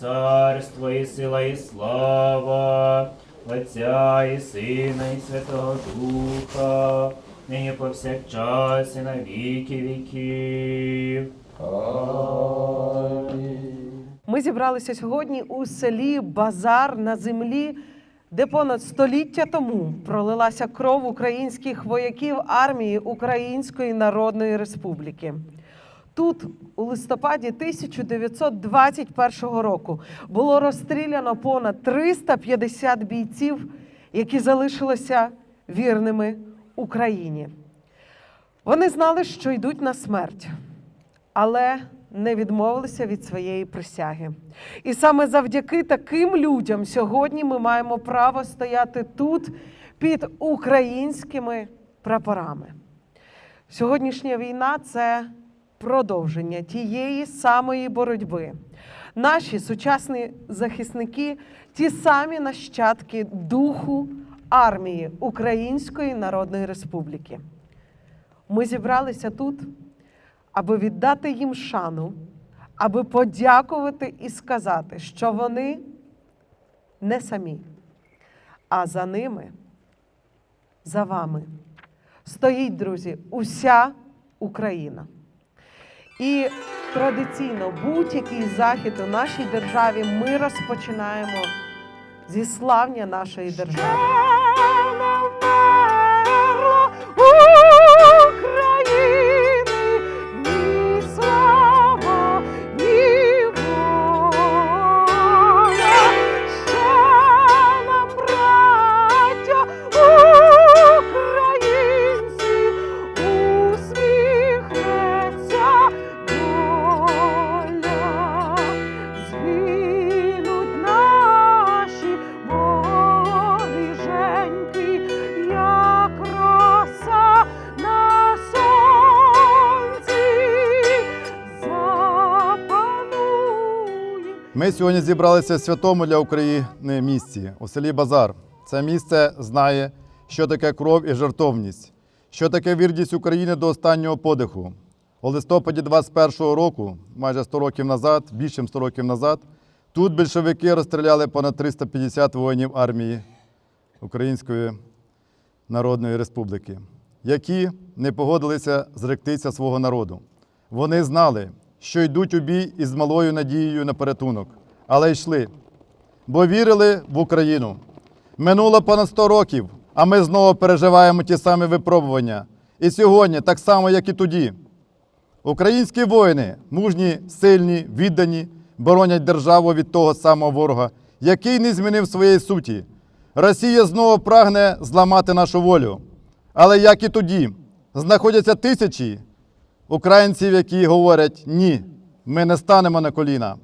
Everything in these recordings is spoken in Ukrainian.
царство і сила, і слава, Отця і Сина, і Святого Духа, нині повсякчас і на віки віків. Ми зібралися сьогодні у селі Базар на землі, де понад століття тому пролилася кров українських вояків армії Української Народної Республіки. Тут, у листопаді 1921 року, було розстріляно понад 350 бійців, які залишилися вірними Україні. Вони знали, що йдуть на смерть, але не відмовилися від своєї присяги. І саме завдяки таким людям сьогодні ми маємо право стояти тут під українськими прапорами. Сьогоднішня війна це продовження тієї самої боротьби. Наші сучасні захисники ті самі нащадки духу армії Української Народної Республіки. Ми зібралися тут, аби віддати їм шану, аби подякувати і сказати, що вони не самі, а за ними, за вами стоїть, друзі, уся Україна. І традиційно будь-який захід у нашій державі ми розпочинаємо зі славня нашої держави. Ми сьогодні зібралися в святому для України місці у селі Базар. Це місце знає, що таке кров і жертовність, що таке вірність України до останнього подиху. У листопаді 21-го року, майже 100 років назад, більше ніж 100 років назад, тут більшовики розстріляли понад 350 воїнів армії Української Народної Республіки, які не погодилися зректися свого народу. Вони знали, що йдуть у бій із малою надією на порятунок, але йшли, бо вірили в Україну. Минуло понад 100 років, а ми знову переживаємо ті самі випробування. І сьогодні, так само, як і тоді. Українські воїни, мужні, сильні, віддані, боронять державу від того самого ворога, який не змінив своєї суті. Росія знову прагне зламати нашу волю. Але як і тоді, знаходяться тисячі українців, які говорять: ні, ми не станемо на коліна.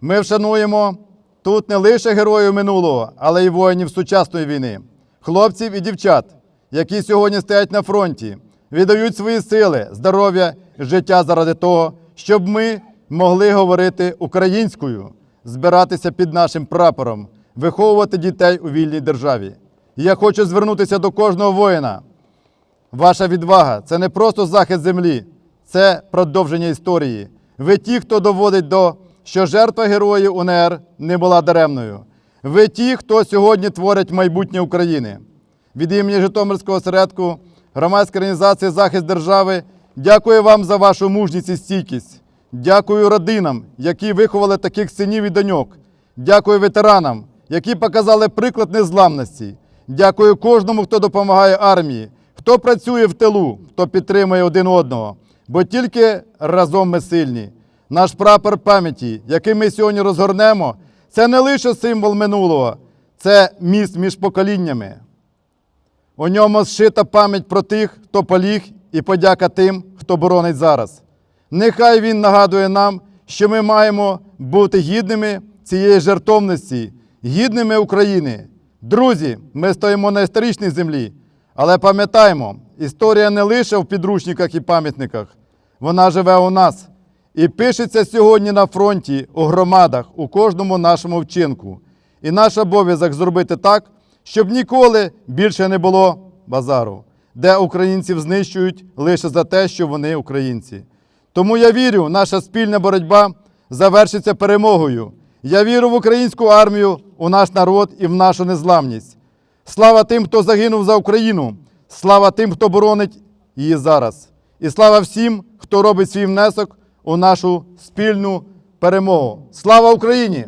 Ми вшануємо тут не лише героїв минулого, але й воїнів сучасної війни, хлопців і дівчат, які сьогодні стоять на фронті, віддають свої сили, здоров'я життя заради того, щоб ми могли говорити українською, збиратися під нашим прапором, виховувати дітей у вільній державі. Я хочу звернутися до кожного воїна. Ваша відвага це не просто захист землі, це продовження історії. Ви ті, хто доводить до, що жертва героїв УНР не була даремною. Ви ті, хто сьогодні творить майбутнє України. Від імені Житомирського осередку громадської організації Захист держави дякую вам за вашу мужність і стійкість. Дякую родинам, які виховали таких синів і доньок. Дякую ветеранам, які показали приклад незламності. Дякую кожному, хто допомагає армії, хто працює в тилу, хто підтримує один одного. Бо тільки разом ми сильні. Наш прапор пам'яті, який ми сьогодні розгорнемо, це не лише символ минулого, це міст між поколіннями. У ньому зшита пам'ять про тих, хто поліг, і подяка тим, хто боронить зараз. Нехай він нагадує нам, що ми маємо бути гідними цієї жертовності, гідними України. Друзі, ми стоїмо на історичній землі, але пам'ятаємо, історія не лише в підручниках і пам'ятниках, вона живе у нас і пишеться сьогодні на фронті, у громадах, у кожному нашому вчинку. І наш обов'язок зробити так, щоб ніколи більше не було базару, де українців знищують лише за те, що вони українці. Тому я вірю, наша спільна боротьба завершиться перемогою. Я вірю в українську армію, у наш народ і в нашу незламність. Слава тим, хто загинув за Україну. Слава тим, хто боронить її зараз. І слава всім, хто робить свій внесок у нашу спільну перемогу. Слава Україні!